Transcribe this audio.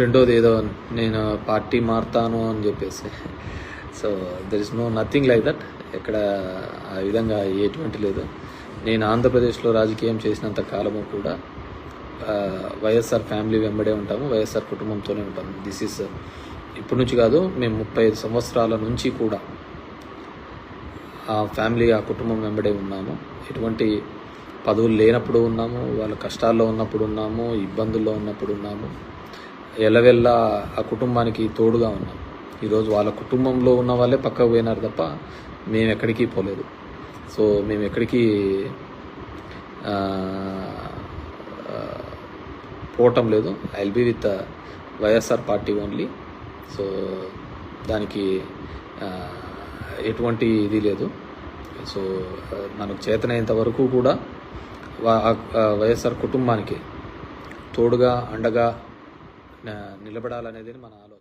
రెండోది ఏదో నేను పార్టీ మారుతాను అని చెప్పేసి. So there is no nothing like that ఎక్కడ ఆ విధంగా ఎటువంటి లేదు. నేను ఆంధ్రప్రదేశ్లో రాజకీయం చేసినంత కాలము కూడా వైఎస్ఆర్ ఫ్యామిలీ వెంబడే ఉంటాము వైఎస్ఆర్ కుటుంబంతోనే ఉంటాము. దిస్ ఇస్ ఇప్పటి నుంచి కాదు మేము ముప్పై ఐదు సంవత్సరాల నుంచి కూడా ఆ ఫ్యామిలీ ఆ కుటుంబం వెంబడే ఉన్నాము. ఎటువంటి పదవులు లేనప్పుడు ఉన్నాము వాళ్ళ కష్టాల్లో ఉన్నప్పుడు ఉన్నాము ఇబ్బందుల్లో ఉన్నప్పుడు ఉన్నాము. ఎల్లవెల్లా ఆ కుటుంబానికి తోడుగా ఉన్నాం. ఈరోజు వాళ్ళ కుటుంబంలో ఉన్న వాళ్ళే పక్కకు పోయినారు తప్ప మేము ఎక్కడికి పోలేదు. సో మేము ఎక్కడికి పోవటం లేదు. I will be with YSR party only so దానికి ఎటువంటి ఇది లేదు. సో మనకు చేతనైనంత వరకు కూడా వైఎస్ఆర్ కుటుంబానికి తోడుగా అండగా నిలబడాలనేది మన ఆలోచన.